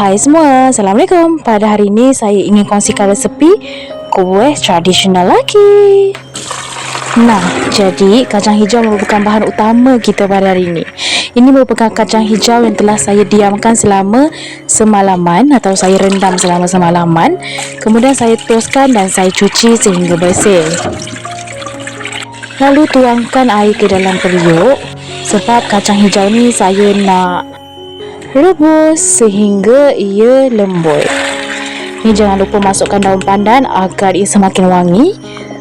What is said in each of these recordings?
Hai semua, Assalamualaikum. Pada hari ini saya ingin kongsikan resepi kuih tradisional lagi. Nah, jadi kacang hijau merupakan bahan utama kita pada hari ini. Ini merupakan kacang hijau yang telah saya diamkan selama semalaman Atau saya rendam selama semalaman. Kemudian saya toskan dan saya cuci sehingga bersih. Lalu tuangkan air ke dalam periuk. Sebab kacang hijau ni saya nak rebus sehingga ia lembut. Ni jangan lupa masukkan daun pandan agar ia semakin wangi.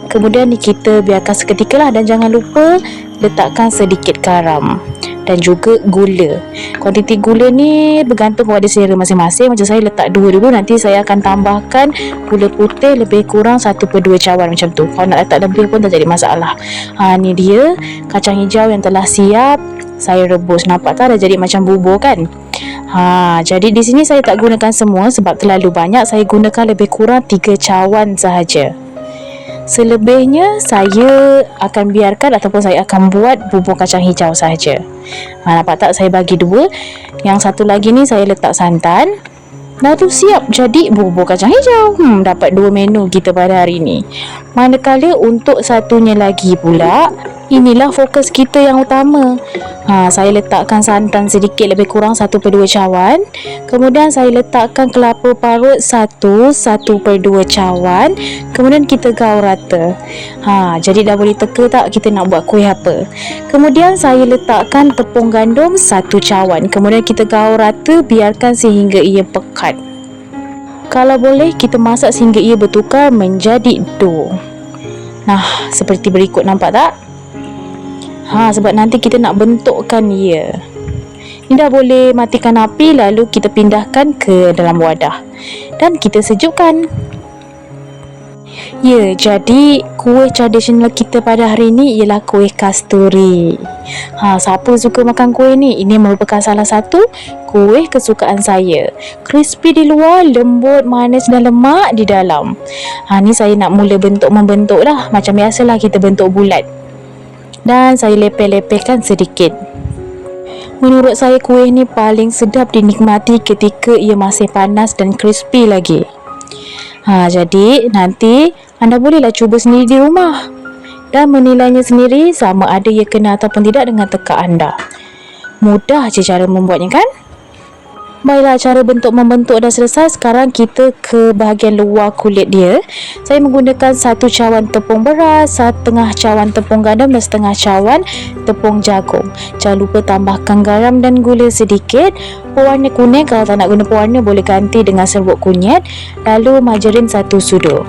Kemudian ni kita biarkan seketika lah dan jangan lupa letakkan sedikit garam dan juga gula. Kuantiti gula ni bergantung kepada selera masing-masing. Macam saya letak dua dulu nanti saya akan tambahkan gula putih lebih kurang 1 per 2 cawan macam tu. Kalau nak letak lebih pun tak jadi masalah. Ha ni dia kacang hijau yang telah siap saya rebus. Nampak tak dah jadi macam bubur kan? Ha, jadi di sini saya tak gunakan semua sebab terlalu banyak. Saya gunakan lebih kurang 3 cawan sahaja. Selebihnya saya akan biarkan ataupun saya akan buat bubur kacang hijau sahaja. Ha, nampak tak saya bagi dua. Yang satu lagi ni saya letak santan. Lalu siap jadi bubur kacang hijau. Hmm, dapat dua menu kita pada hari ini. Manakala untuk satunya lagi pula, inilah fokus kita yang utama. Ha, saya letakkan santan sedikit lebih kurang 1 per 2 cawan. Kemudian saya letakkan kelapa parut 1, 1 per 2 cawan. Kemudian kita gaul rata. Ha, jadi dah boleh teka tak kita nak buat kuih apa. Kemudian saya letakkan tepung gandum 1 cawan. Kemudian kita gaul rata biarkan sehingga ia pekat. Kalau boleh kita masak sehingga ia bertukar menjadi dough. Nah, seperti berikut nampak tak? Ha, sebab nanti kita nak bentukkan ia. Ini dah boleh matikan api lalu kita pindahkan ke dalam wadah. Dan kita sejukkan. Ya, jadi kuih tradisional kita pada hari ini ialah kuih kasturi. Ha, siapa suka makan kuih ni? Ini merupakan salah satu kuih kesukaan saya. Crispy di luar, lembut, manis dan lemak di dalam. Ha, ni saya nak mula bentuk membentuk dah. Macam biasalah kita bentuk bulat dan saya lepeh-lepehkan sedikit. Menurut saya kuih ni paling sedap dinikmati ketika ia masih panas dan crispy lagi. Ha, jadi nanti anda bolehlah cuba sendiri di rumah dan menilainya sendiri sama ada ia kena ataupun tidak dengan teka anda. Mudah je cara membuatnya kan? Baiklah cara bentuk membentuk dah selesai. Sekarang kita ke bahagian luar kulit dia. Saya menggunakan satu cawan tepung beras Setengah cawan tepung gandum dan setengah cawan tepung jagung. Jangan lupa tambahkan garam dan gula sedikit. Pewarna kuning kalau tak nak guna pewarna boleh ganti dengan serbuk kunyit. Lalu margarin satu sudu.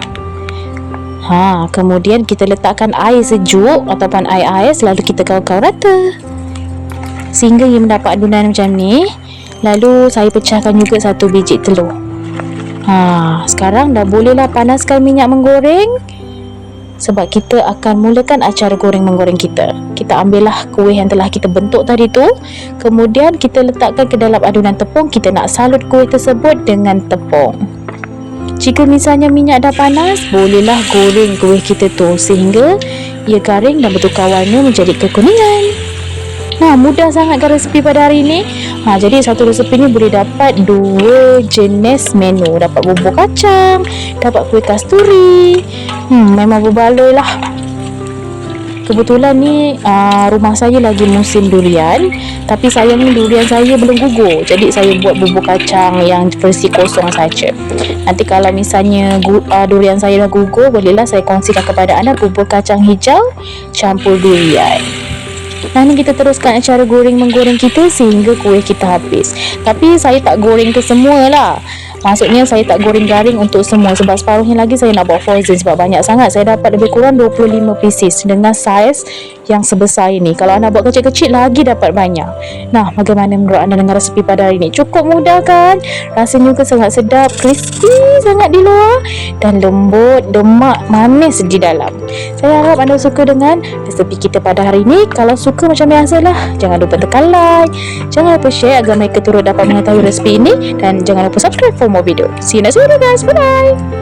Ha, kemudian kita letakkan air sejuk ataupun air ais lalu kita kau-kau rata. Sehingga ia mendapat adunan macam ni Lalu saya pecahkan juga satu biji telur. Ha, sekarang dah bolehlah panaskan minyak menggoreng sebab kita akan mulakan acara goreng menggoreng kita. Kita ambillah kuih yang telah kita bentuk tadi tu, kemudian kita letakkan ke dalam adunan tepung. Kita nak salut kuih tersebut dengan tepung. Jika misalnya minyak dah panas, bolehlah goreng kuih kita tu sehingga ia garing dan bertukar warna menjadi kekuningan. Nah, mudah sangat kan resepi pada hari ini. Ha, jadi satu resepi ni boleh dapat dua jenis menu. Dapat bubur kacang, dapat kuih kasturi. Hmm, memang berbaloi lah. Kebetulan ni uh, rumah saya lagi musim durian Tapi sayangnya durian saya belum gugur Jadi saya buat bubur kacang yang versi kosong saja. Nanti kalau misalnya uh, durian saya dah gugur Bolehlah saya kongsikan kepada anda bubur kacang hijau campur durian Ni kita teruskan cara goreng menggoreng kita sehingga kuih kita habis. Tapi saya tak goreng ke semua lah. Maksudnya saya tak goreng garing untuk semua sebab separuhnya lagi saya nak buat frozen sebab banyak sangat. Saya dapat lebih kurang 25 pieces dengan saiz yang sebesar ini. Kalau anda buat kecil-kecil lagi dapat banyak. Nah, bagaimana menurut anda dengan resepi pada hari ini? Cukup mudah kan? Rasanya juga sangat sedap, crispy sangat di luar dan lembut, demak, manis di dalam. Saya harap anda suka dengan resepi kita pada hari ini. Kalau suka macam biasalah, jangan lupa tekan like, jangan lupa share agar mereka turut dapat mengetahui resepi ini dan jangan lupa subscribe for more video. See you next video guys. Bye bye.